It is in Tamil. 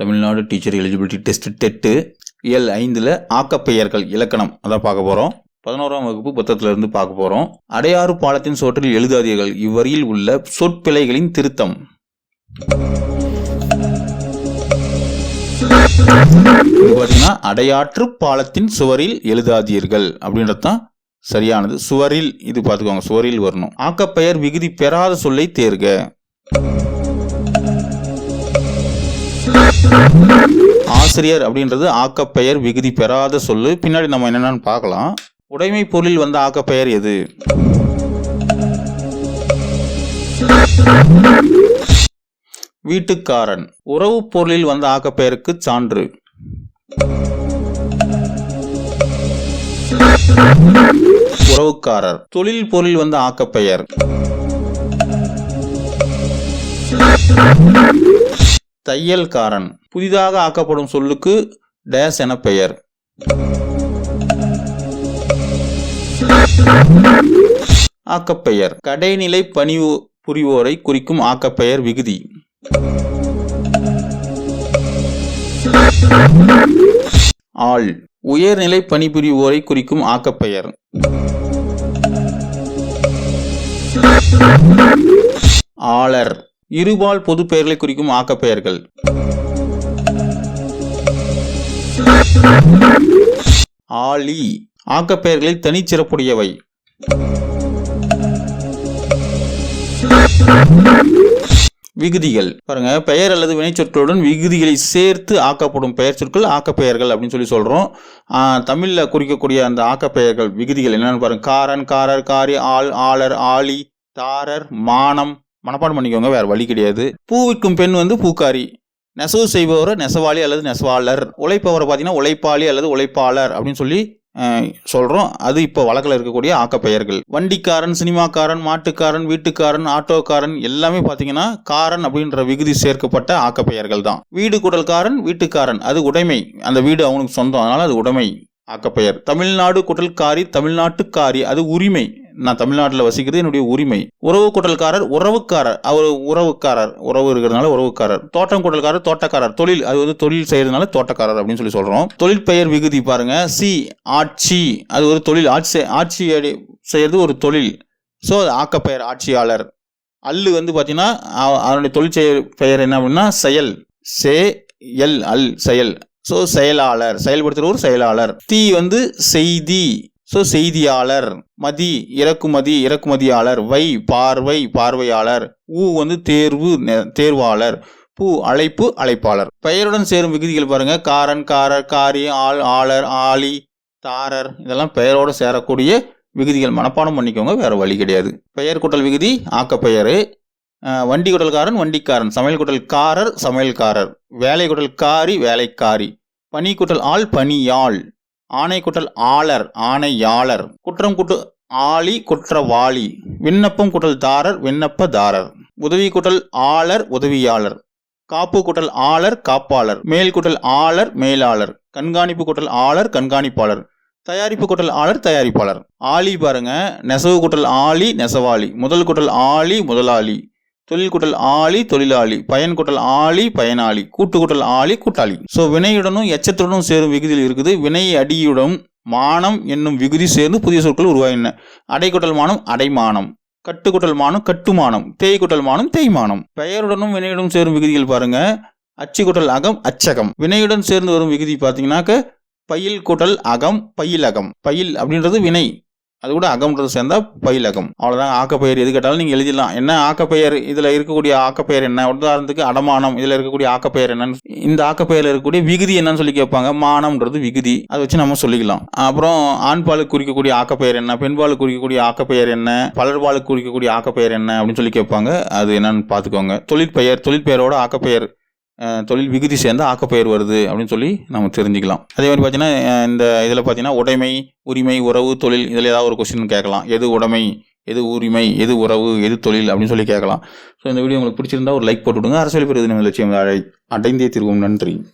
Tamil Nadu teacher eligibility test TET இயல் ஐந்தில் ஆக்கப்பெயர்கள் இலக்கணம். அதான் பார்க்க போகிறோம் பதினோராம் வகுப்பு புத்தகத்திலிருந்து பார்க்க போகிறோம் அடையாறு பாலத்தின் சோற்றில் எழுதாதீர்கள். இவ்வரியில் உள்ள சொற்பிழைகளின் திருத்தம். பார்த்தீங்கன்னா அடையாற்று பாலத்தின் சுவரில் எழுதாதீர்கள் அப்படின்றது தான் சரியானது. சுவரில் இது பார்த்துக்கோங்க சுவரில் வரணும். ஆக்கப்பெயர் விகுதி பெறாத சொல்லை தேர்க. ஆசிரியர் அப்படின்றது ஆக்கப்பெயர் விகுதி பெறாத சொல்லு. பின்னாடி நம்ம என்னென்னு பார்க்கலாம். உடைமை பொருளில் வந்த ஆக்கப்பெயர் எது? வீட்டுக்காரன். உறவு பொருளில் வந்த ஆக்கப்பெயருக்கு சான்று. உறவுக்காரர். தொழில் பொருளில் வந்த ஆக்கப்பெயர். தையல்காரன். புதிதாக ஆக்கப்படும் சொல்லுக்கு டேஸ் என பெயர். ஆக்கப்பெயர். கடைநிலை பணிவு புரிவோரை குறிக்கும் ஆக்கப்பெயர் விகுதி. ஆள். உயர்நிலை பணிபுரிவோரை குறிக்கும் ஆக்கப்பெயர். ஆளர். இருபால் பொது பெயர்களை குறிக்கும் ஆக்கப்பெயர்கள். ஆலி. ஆக்கப்பெயர்களில் தனிச்சிறப்புடையவை விகுதிகள். பாருங்க பெயர் அல்லது வினைச்சொற்களுடன் விகுதிகளை சேர்த்து ஆக்கப்படும் பெயர் சொற்கள் ஆக்கப்பெயர்கள் அப்படின்னு சொல்லி சொல்றோம். தமிழில் தமிழ்ல குறிக்கக்கூடிய அந்த ஆக்கப்பெயர்கள் விகுதிகள் என்னன்னு பாருங்க. காரன் காரர் காரி ஆள் ஆளர் ஆளி தாரர் மானம் மனப்பாடம் பண்ணிக்கோங்க வேறு வழி கிடையாது. பூவிற்கும் பெண் வந்து பூக்காரி. நெசவு செய்பவரை நெசவாளி அல்லது நெசவாளர். உழைப்பவரை பார்த்தீங்கன்னா உழைப்பாளி அல்லது உழைப்பாளர் அப்படின்னு சொல்லி சொல்கிறோம் அது இப்போ வழக்கில் இருக்கக்கூடிய ஆக்கப்பெயர்கள். வண்டிக்காரன் சினிமாக்காரன் மாட்டுக்காரன் வீட்டுக்காரன் ஆட்டோக்காரன் எல்லாமே பார்த்தீங்கன்னா காரன் அப்படின்ற விகுதி சேர்க்கப்பட்ட ஆக்கப்பெயர்கள் தான். வீடு குடல்காரன் வீட்டுக்காரன். அது உடைமை. அந்த வீடு அவனுக்கு சொந்தம். அதனால் அது உடைமை ஆக்கப்பெயர். தமிழ்நாடு குடல்காரி தமிழ்நாட்டுக்காரி. அது உரிமை. நான் தமிழ்நாட்டில் வசிக்கிறது என்னுடைய உரிமை. உறவு கூட்டல்காரர் உறவுக்காரர். அவர் உறவுக்காரர். உறவு இருக்கிறதுனால உறவுக்காரர். தோட்டம் கூட்டல்காரர் தோட்டக்காரர். தொழில் அது வந்து தொழில் செய்யறதுனால தோட்டக்காரர் அப்படின்னு சொல்லி சொல்றோம். தொழில் பெயர் விகுதி பாருங்க. சி ஆட்சி. அது ஒரு தொழில். ஆட்சி ஆட்சி அடி- செய்யறது ஒரு தொழில். ஸோ ஆக்கப்பெயர் ஆட்சியாளர். அல்லு வந்து பார்த்தீங்கன்னா அதனுடைய அவனுடைய தொழில் செயல் பெயர் என்ன அப்படின்னா செயல். சே எல் அல் செயல். ஸோ செயலாளர். செயல்படுத்துகிற ஒரு செயலாளர். தீ வந்து செய்தி. ஸோ செய்தியாளர் மதி இறக்குமதி இறக்குமதியாளர் வை பார்வை பார்வையாளர் ஊ வந்து தேர்வு நெ- தேர்வாளர் பூ அழைப்பு அழைப்பாளர். பெயருடன் சேரும் விகுதிகள் பாருங்க. காரன் காரர் காரி ஆள் ஆளர் ஆளி தாரர் இதெல்லாம் பெயரோடு சேரக்கூடிய விகுதிகள். மனப்பாடம் பண்ணிக்கோங்க வேற வழி கிடையாது. பெயர் குட்டல் விகுதி ஆக்கப்பெயர் வண்டி குடல்காரன் வண்டிக்காரன். சமையல் குட்டல் காரர் சமையல்காரர். வேலை குடல் காரி வேலைக்காரி. பனி குட்டல் ஆள் பனியாள் ஆணை குட்டல் ஆளர் ஆணையாளர். குற்றம் குட்டு ஆளி குற்றவாளி. விண்ணப்பம் குட்டல் தாரர் விண்ணப்பதாரர். உதவி குட்டல் ஆளர் உதவியாளர். காப்பு குட்டல் ஆளர் காப்பாளர். மேல் குட்டல் ஆளர் மேலாளர். கண்காணிப்பு குட்டல் ஆளர் கண்காணிப்பாளர். தயாரிப்பு குட்டல் ஆளர் தயாரிப்பாளர். ஆளி பாருங்க நெசவு குட்டல் ஆளி நெசவாளி. முதல் குட்டல் ஆளி முதலாளி. தொழில் கூட்டல் ஆளி தொழிலாளி. பயன் கூட்டல் ஆளி பயனாளி. கூட்டு கூட்டல் ஆளி கூட்டாளி. ஸோ வினையுடனும் எச்சத்துடனும் சேரும் விகுதியில் இருக்குது. வினை அடியுடன் மானம் என்னும் விகுதி சேர்ந்து புதிய சொற்கள் உருவாகின அடைக்குட்டல் மானம் அடைமானம். கட்டுக்குட்டல் மானம் கட்டுமானம். தேய்குட்டல் மானம் தேய்மானம். பெயருடனும் வினையுடன் சேரும் விகுதிகள் பாருங்க. அச்சுக்குட்டல் அகம் அச்சகம். வினையுடன் சேர்ந்து வரும் விகுதி பார்த்தீங்கன்னாக்க பயில் குட்டல் அகம் பயிலகம். பயில் அப்படின்றது வினை. அது கூட அகம்ன்றது சேர்ந்தா பயிலகம். அவ்வளோதான் ஆக்கப்பெயர் எது கேட்டாலும் நீங்கள் எழுதிடலாம். என்ன ஆக்கப்பெயர்? இதில் இருக்கக்கூடிய ஆக்கப்பெயர் என்ன? உதாரணத்துக்கு அடமானம். இதில் இருக்கக்கூடிய ஆக்கப்பெயர் என்னன்னு இந்த ஆக்கப்பெயரில் இருக்கக்கூடிய விகுதி என்னன்னு சொல்லி கேட்பாங்க. மானம்ன்றது விகுதி. அதை வச்சு நம்ம சொல்லிக்கலாம். அப்புறம் ஆண்பாலுக்கு குறிக்கக்கூடிய ஆக்கப்பெயர் என்ன? பெண்பாலுக்கு குறிக்கக்கூடிய ஆக்கப்பெயர் என்ன? பலர்பாலுக்கு குறிக்கக்கூடிய ஆக்கப்பெயர் என்ன? அப்படின்னு சொல்லி கேட்பாங்க. அது என்னன்னு பார்த்துக்கோங்க. தொழிற்பெயர் தொழிற்பெயரோட ஆக்கப்பெயர். தொழில் விகுதி சேர்ந்து ஆக்கப்பெயர் வருது அப்படின்னு சொல்லி நம்ம தெரிஞ்சுக்கலாம். அதே மாதிரி பார்த்தீங்கன்னா இந்த இதில் பார்த்தீங்கன்னா உடைமை உரிமை உறவு தொழில் இதில் ஏதாவது ஒரு கொஸ்டின் கேட்கலாம். எது உடைமை எது உரிமை எது உறவு எது தொழில் அப்படின்னு சொல்லி கேட்கலாம். ஸோ இந்த வீடியோ உங்களுக்கு பிடிச்சிருந்தா ஒரு லைக் போட்டு விடுங்க. அரசியல் பெறுவது நம்ம லட்சியம் அடை- அடைந்தே திருவோம். நன்றி.